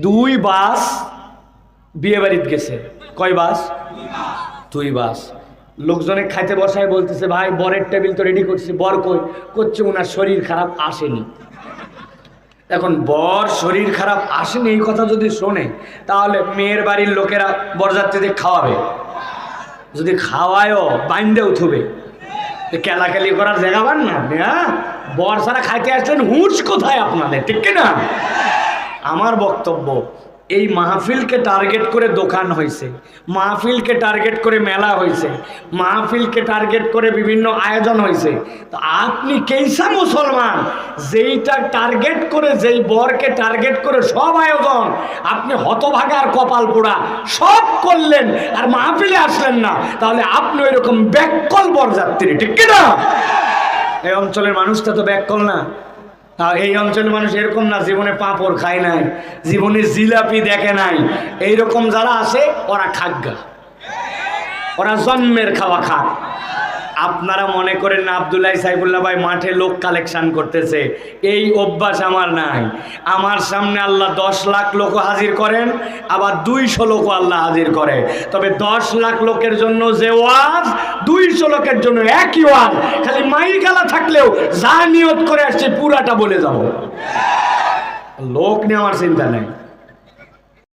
দুই বাস বিয়ে বাড়িতে গেছে। কয় বাস? দুই বাস। লোকজনে খাইতে বসায় বলতেছে, ভাই, বরের টেবিল তো রেডি করছি। বর কই? করছে ওনার শরীর খারাপ আসেনি। এখন বর শরীর খারাপ আসেনি, এই কথা যদি শোনে, তাহলে মেয়ের বাড়ির লোকেরা বরযাত্রীদের খাওয়াবে। যদি খাওয়ায়ও, বাইন্দে উঠবে। কেলাকেলি করার জায়গা পান না। হ্যাঁ বর সারা খাইতে আসলেন হুঁচ কোথায় আপনাদের? ঠিক না আমার বক্তব্য, এই মাহফিলকে টার্গেট করে দোকান হয়েছে মাহফিলকে টার্গেট করে মেলা হয়েছে মাহফিলকে টার্গেট করে বিভিন্ন আয়োজন হয়েছে তো আপনি কেইসা মুসলমান? যেইটা টার্গেট করে, যেই বরকে টার্গেট করে সব আয়োজন, আপনি হতভাগার কপাল পোড়া, সব করলেন আর মাহফিলে আসলেন না। তাহলে আপনি ওইরকম ব্যাককল বরযাত্রী, ঠিক কি না এই অঞ্চলের মানুষটা তো ব্যাককল না। এই অঞ্চলের মানুষ এরকম না, জীবনে পাঁপড় খায় নাই, জীবনে জিলাপি দেখে নাই। এইরকম যারা আছে, ওরা খাগ্গা ওরা জন্মের খাওয়া খাক আপনারা মনে করেন না আবদুল্লাহ সাইফুল্লাহ ভাই মাঠে লোক কালেকশন করতেছে। এই অভ্যাস আমার নাই। আমার সামনে আল্লাহ দশ লাখ লোক হাজির করেন, আবার দুইশো লোকও আল্লাহ হাজির করে। তবে দশ লাখ লোকের জন্য যে ওয়াজ, দুইশো লোকের জন্য একই ওয়াজ। খালি মাইকালা থাকলেও যা নিয়ত করে আসছে, পুরাটা বলে যাব। লোক নিয়ে আমার চিন্তা নেই।